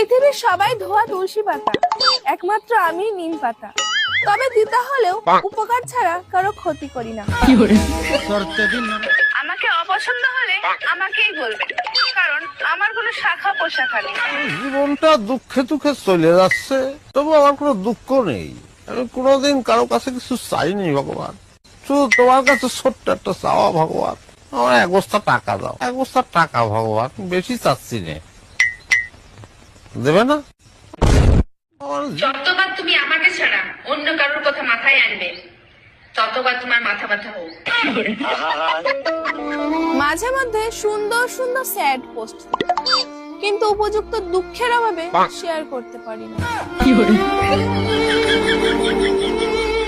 পৃথিবীর সবাই ধোয়া তুলসী পাতা একমাত্র আমি নিম পাতা। তবে দিতে হলেও উপকার ছাড়া কারও ক্ষতি করি না। আমাকে অপছন্দ হলে আমাকেই বলবে কারণ আমার কোনো শাখা পোশাখা নেই। জীবনটা দুঃখে দুঃখে চলে যাচ্ছে তবু আমার কোনো দুঃখ নেই। আমি কোনোদিন কারও কাছে কিছু চাইনি ভগবান। শুধু তোমার কাছে ছোট্ট একটা চাওয়া ভগবান। আমার এক বস্তা টাকা দাও। এক বস্তা টাকা ভগবান। বেশি চাচ্ছি নে। দেবে না? যতবার তুমি আমাকে ছাড়া অন্য কারোর কথা মাথায় আনবে ততবার তোমার মাথা ব্যথা হোক। মাঝে মধ্যে সুন্দর সুন্দর স্যাড পোস্ট কিন্তু উপযুক্ত দুঃখের অভাবে শেয়ার করতে পারি না।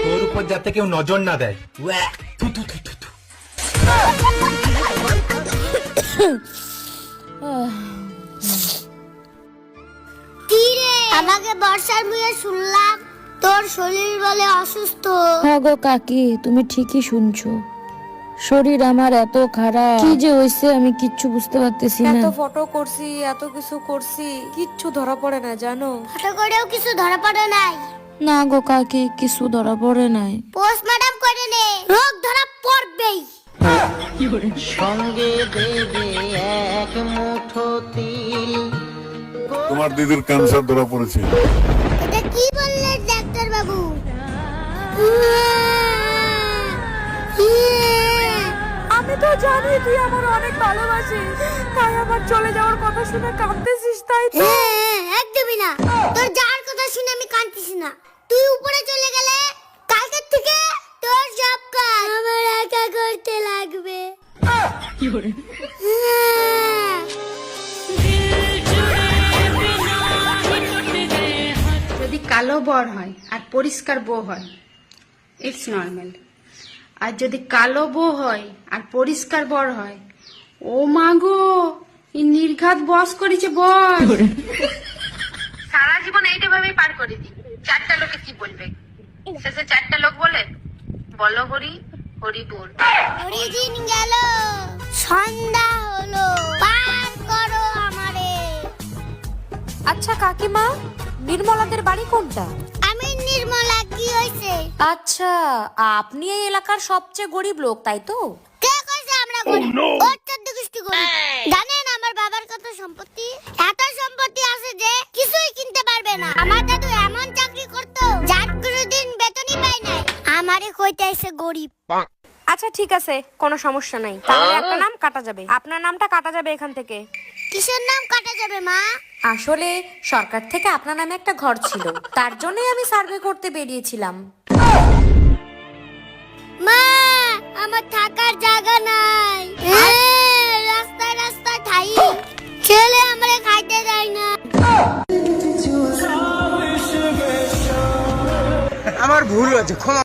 তোর উপর যাতে কেউ নজর না দেয়। আমাকে বর্ষার মুয়ে শুনলাম তোর শরীর বলে অসুস্থ। হ্যাঁ গো কাকি তুমি ঠিকই শুনছো। শরীর আমার এত খারাপ। কি যে হয়েছে আমি কিচ্ছু বুঝতে পারতেছি না। এত ফটো করছি এত কিছু করছি কিচ্ছু ধরা পড়ে না জানো? ফটো করেও কিছু ধরা পড়ে নাই। না গো কাকি কিছু ধরা পড়ে নাই। পোস্টমর্টম করে নে রোগ ধরা পড়বেই। তোমার দিদির ক্যান্সার ধরা পড়েছে। এটা কি বললেন ডাক্তার বাবু? আমি তো জানি তুই আমার অনেক ভালোবাসিস তাই আমার চলে যাওয়ার কথা শুনে কাঁদতেছিস তাই তো। হ্যাঁ, একদমই না। তোর যাওয়ার কথা শুনে আমি কাঁদতেছি না। তুই উপরে চলে গেলে কালকের থেকে তোর কাজ আমার একা করতে লাগবে। হ্যাঁ। কালো বর হয় আর পরিষ্কার বউ হয়। ইটস নর্মাল আর যদি কালো বউ হয় আর পরিষ্কার বর হয় ও মাগো এই নির্ঘাত বস করেছে বর। সারা জীবন এইটা ভাবেই পার করে দিই। চারটা লোকে কি বলবে? শেষে চারটা লোক বলে বলো হরি হরি বল। হরিদিন গেল সন্ধ্যা হলো পার করো আমারে। আচ্ছা কাকিমা নির্মলাদের বাড়ি কোনটা? আমি নির্মলা কি হয়েছে আচ্ছা আপনি এই এলাকার সবচেয়ে গরিব লোক তাই তো? কে কইছে আমরা গরিব? অত্যন্ত দুষ্টি গরিব জানেন আমার বাবার কত সম্পত্তি? এত সম্পত্তি আছে যে কিছুই কিনতে পারবে না। আমার দাদু এমন চাকরি করতো যার কোনোদিন বেতনই পাই নাই। আমারে কইতে এসে গরিব। আচ্ছা ঠিক আছে কোনো সমস্যা নাই। তাহলে একটা নাম কাটা যাবে। আপনার নামটা কাটা যাবে এখান থেকে। কিসের নাম কাটা যাবে মা? আসলে সরকার থেকে আপনার নামে একটা ঘর ছিল। তার জন্যই আমি সার্ভে করতে বেরিয়েছিলাম। মা আমার থাকার জায়গা নাই। হ্যাঁ, রাস্তায় রাস্তায় ঠাই। ছেলে আমারে খাইতে দেয় না। আমার ভুল হয়েছে ক্ষমা